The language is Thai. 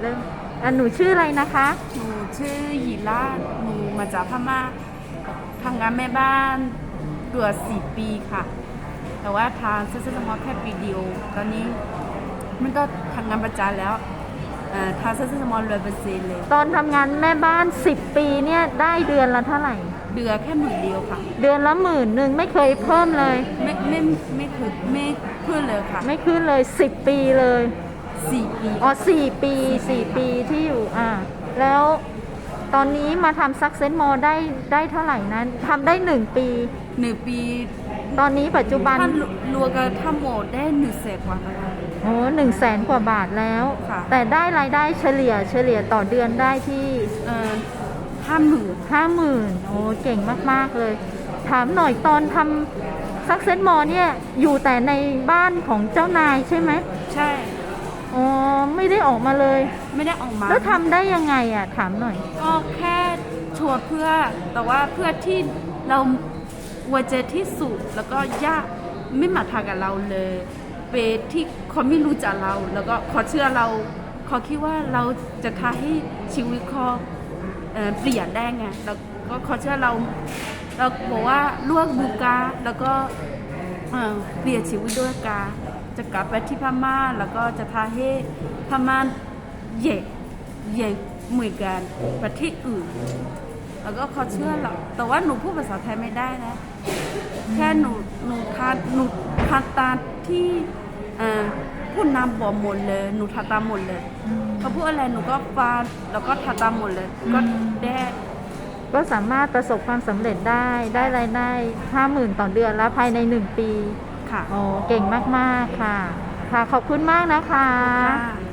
เริ่มอะหนูชื่ออะไรนะคะ หนูชื่อหยีราชหนูมาจากพม่าทำงานแม่บ้านเกือบสี่ปีค่ะ แต่ว่าทางเซนต์มอแค่ปีเดียวตอนนี้มันก็ทำงานประจำแล้วเอ่อทางเซนต์มอลเลยเปอร์เซ็นต์เลย ตอนทำงานแม่บ้าน10ปีเนี่ยได้เดือนละเท่าไหร่ เดือนแค่หมื่นเดียวค่ะ เดือนละหมื่นหนึ่งไม่เคยเพิ่มเลย ไม่ไม่ไม่เคยไม่เพื่อนเลยค่ะ ไม่ขึ้นเลย10ปีเลย สี่ปี อ๋อสี่ปีสี่ปีที่อยู่อ่าแล้วตอนนี้มาทำซักเซนมอได้ได้เท่าไหร่นั้นทำได้หนึ่งปี หนึ่งปีตอนนี้ปัจจุบันถ้ารวมกันทั้งหมดได้หนึ่งแสนกว่าแล้วค่ะโอ้หนึ่งแสนกว่าบาทแล้ว ค่ะ แต่ได้รายได้เฉลี่ยเฉลี่ยต่อเดือนได้ที่เอ่อห้าหมื่นห้าหมื่นโอ้เก่งมาก ๆ เลย ถามหน่อยตอนทำซักเซนมอเนี่ย อยู่แต่ในบ้านของเจ้านายใช่ไหม ใช่ อ๋อไม่ได้ออกมาเลย ไม่ได้ออกมาแล้วทำได้ยังไงอะ ถามหน่อย ก็แค่ชวนเพื่อแต่ว่าเพื่อที่เราไวัเจอที่สุดแล้วก็ยากไม่มาทางกับเราเลยเปที่เขาไม่รู้จักเรา แล้วก็เขาเชื่อเราเขาคิดว่าเราจะทำให้ชีวิตเขาเอ่อเปลี่ยนได้ไงแล้วก็เขาเชื่อเราเราบอกว่าลวกบูกาแล้วก็เอ่อเปลี่ยนชีวิตด้วยกา จะกลับไปที่พม่าแล้วก็จะทำให้พม่าเย่เย่เหมือนกันประเทศอื่น แล้วก็เขาเชื่อเราแต่ว่าหนูพูดภาษาไทยไม่ได้นะแค่หนูหนูทานหนูทานตาที่ผู้นำบอกหมดเลย หนูทาตามหมดเลยเขาพูดอะไรหนูก็ฟังแล้วก็ทำตามหมดเลย ก็ได้ก็สามารถประสบความสำเร็จได้ได้รายได้ห้าหมื่นต่อเดือนแล้วภายในหนึ่งปี ค่ะ โอ้เก่งมาก ๆ ค่ะ ค่ะ ขอบคุณมากนะคะ ค่ะ